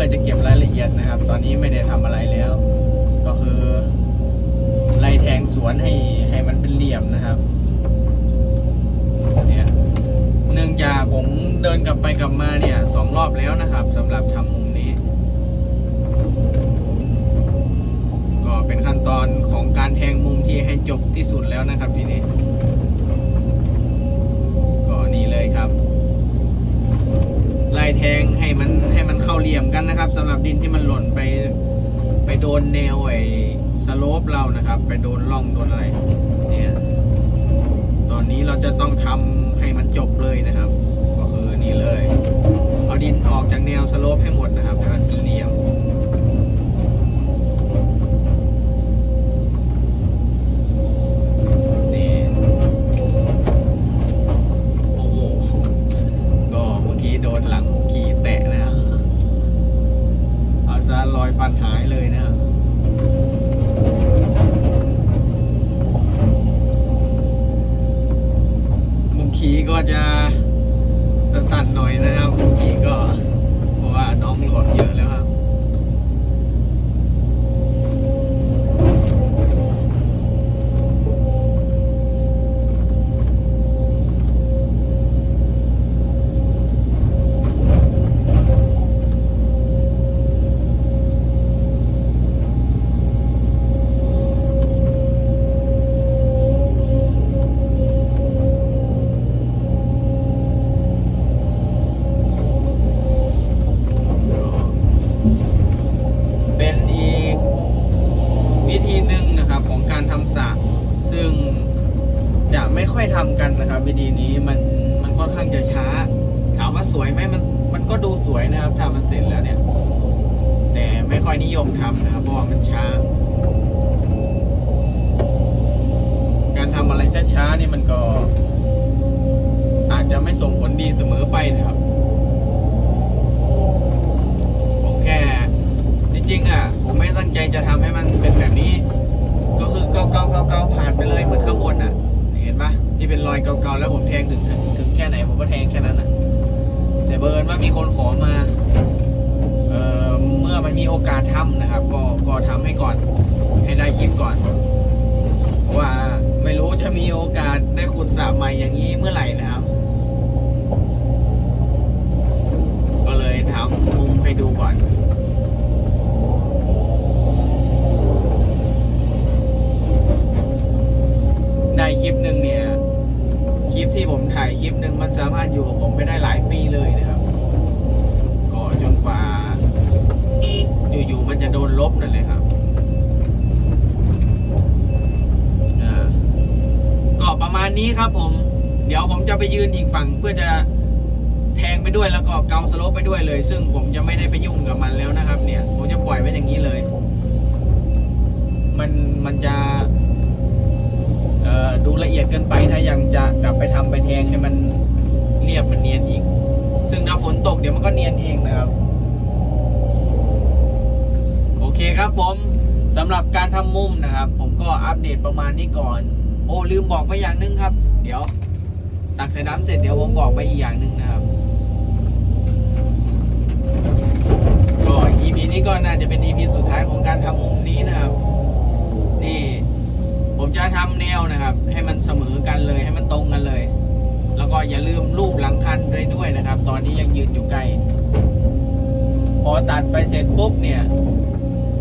พื่อจะเก็บรายละเอียดนะครับ ตอนนี้ไม่ได้ทำอะไรแล้ว ก็คือไล่แทงสวนให้ให้มันเป็นเหลี่ยมนะครับเนี่ยเนื่องจากผมเดินกลับไปกลับมาเนี่ยสองรอบแล้วนะครับสำหรับทำมุมนี้ ก็เป็นขั้นตอนของการแทงมุมที่ให้จบที่สุดแล้วนะครับทีนี้ ไล่แทงให้มันให้มันเข้าเหลี่ยมกันนะครับสำหรับดินที่มันหล่นไปไปโดนแนวไอ้สโลปเรานะครับ ไปโดนร่องโดนอะไรเนี่ยตอนนี้เราจะต้องทำให้มันจบเลยนะครับ ก็คือนี่เลย เอาดินออกจากแนวสโลปให้หมดนะครับให้มันเป็นเหลี่ยม รอยฟันหายเลยนะครับมุมขี่ก็จะสั่นๆหน่อยนะครับมุมขี่ก็ ไม่ค่อยทำกันนะครับวิธีนี้มันมันค่อนข้างจะช้า ถามว่าสวยไหมมันมันก็ดูสวยนะครับถ้ามันเสร็จแล้วเนี่ย แต่ไม่ค่อยนิยมทำนะครับเพราะว่ามันช้า การทำอะไรช้าๆนี่มันก็ อาจจะไม่ส่งผลดีเสมอไปนะครับผมแค่จริงๆอะผมไม่ตั้งใจจะทำให้มัน แล้วผมแทงถึงถึงแค่ไหนผมก็แทงแค่นั้นอะแต่เบิร์นว่ามีคนขอมาเอ่อเมื่อมันมีโอกาสทำนะครับ ก็ก็ทำให้ก่อน ให้ได้คลิปก่อน เพราะว่าไม่รู้จะมีโอกาสได้ขุดสระใหม่อย่างนี้เมื่อไหร่นะครับ ก็เลยทำมุมให้ดูก่อน เลยนะครับก็จนกว่า อยู่ๆมันจะโดนลบนั่นเลยครับอ่าก็ประมาณนี้ครับผม เดี๋ยวผมจะไปยืนอีกฝั่งเพื่อจะแทงไปด้วยแล้วก็เกาสโลปไปด้วยเลย ซึ่งผมจะไม่ได้ไปยุ่งกับมันแล้วนะครับ เนี่ย ผมจะปล่อยไว้อย่างนี้เลย มันมันจะดูละเอียดเกินไปถ้ายังจะกลับไปทำไปแทงให้มันเรียบมันเนียนอีก ซึ่งถ้าฝนตกเดี๋ยวมันก็เนียนเองนะครับ โอเคครับผมสำหรับการทำมุมนะครับ ผมก็อัปเดตประมาณนี้ก่อน โอ้ลืมบอกไปอย่างหนึงครับ เดี๋ยว ตักใส่น้ำเสร็จเดี๋ยวผมบอกไปอีกอย่างหนึ่งนะครับก็ EP นี้ก็น่าจะเป็น EP สุดท้ายของการทำมุมนี้นะครับ นี่ ผมจะทำแนวนะครับ ให้มันเสมอกันเลยให้มันตรง แล้วก็อย่าลืมรูปหลังคันด้วยด้วยนะครับ ตอนนี้ยังยืนอยู่ใกล้ พอตัดไปเสร็จปุ๊บเนี่ย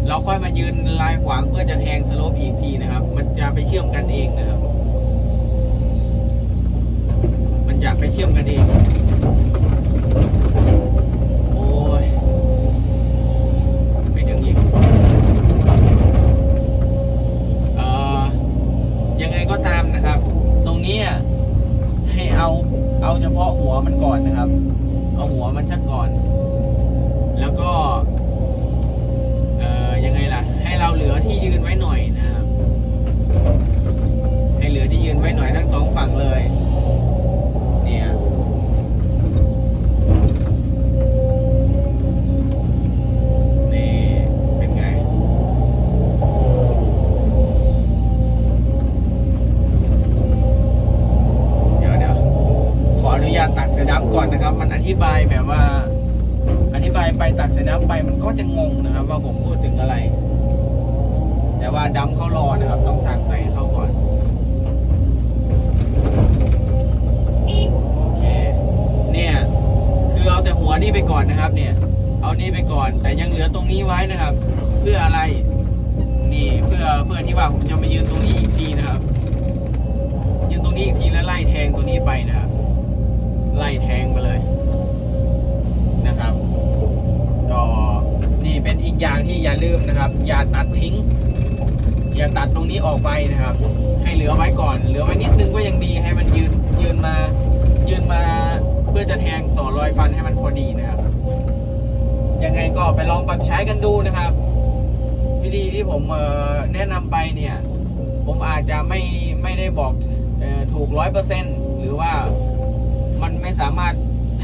เราค่อยมายืนลายขวางเพื่อจะแทงสโลปอีกทีนะครับ มันจะไปเชื่อมกันเองนะครับ มันจะไปเชื่อมกันเอง นุญาตตักเสือดำก่อนนะครับ มันอธิบายแบบว่า อธิบายไปตักใส่น้ำไปมันก็จะงงนะครับ ว่าผมพูดถึงอะไร แต่ว่าดำเขารอนะครับ ต้องตักใส่เขาก่อนโอเค เนี่ย คือเอาแต่หัวนี่ไปก่อนนะครับ เนี่ย เอานี่ไปก่อน แต่ยังเหลือตรงนี้ไว้นะครับ เพื่ออะไร นี่เพื่อเพื่อที่ว่าผมจะมายืนตรงนี้อีกทีนะครับยืนตรงนี้อีกทีแล้วไล่แทงตัวนี้ไปนะครับ ไล่แทงไปเลยนะครับ ก็นี่เป็นอีกอย่างที่อย่าลืมนะครับ อย่าตัดทิ้ง อย่าตัดตรงนี้ออกไปนะครับ ให้เหลือไว้ก่อน เหลือไว้นิดนึงก็ยังดีให้มันยืนยืนมายืนมาเพื่อจะแทงต่อรอยฟันให้มันพอดีนะครับ ยังไงก็ไปลองปรับใช้กันดูนะครับ วิธีที่ผมแนะนำไปเนี่ย ผมอาจจะไม่ไม่ได้บอกออถูกร้อยเปอร์เซ็นหรือว่า มันไม่สามารถ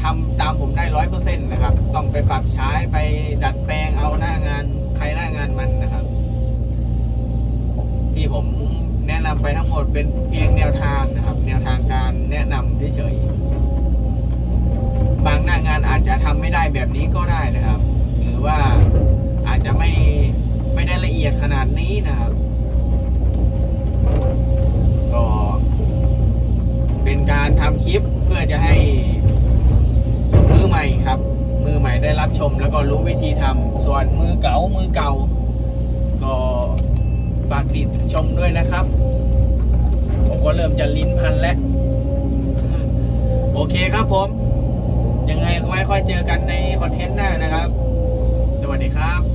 ทำตามผมได้ร้อยเปอร์เซ็นต์นะครับ ต้องไปปรับใช้ไปดัดแปลงเอาหน้างานใครหน้างานมันนะครับ ที่ผมแนะนำไปทั้งหมดเป็นเพียงแนวทางนะครับ แนวทางการแนะนำเฉยๆบางหน้างานอาจจะทำไม่ได้แบบนี้ก็ได้นะครับ หรือว่าอาจจะไม่ไม่ได้ละเอียดขนาดนี้นะครับ การทำคลิปเพื่อจะให้มือใหม่ครับ มือใหม่ได้รับชมแล้วก็รู้วิธีทำส่วนมือเก่ามือเก่า ก็ฝากติดชมด้วยนะครับ ผมก็เริ่มจะลิ้นพันแล้ว โอเคครับผม ยังไงไว้ค่อยเจอกันในคอนเทนต์หน้านะครับ สวัสดีครับ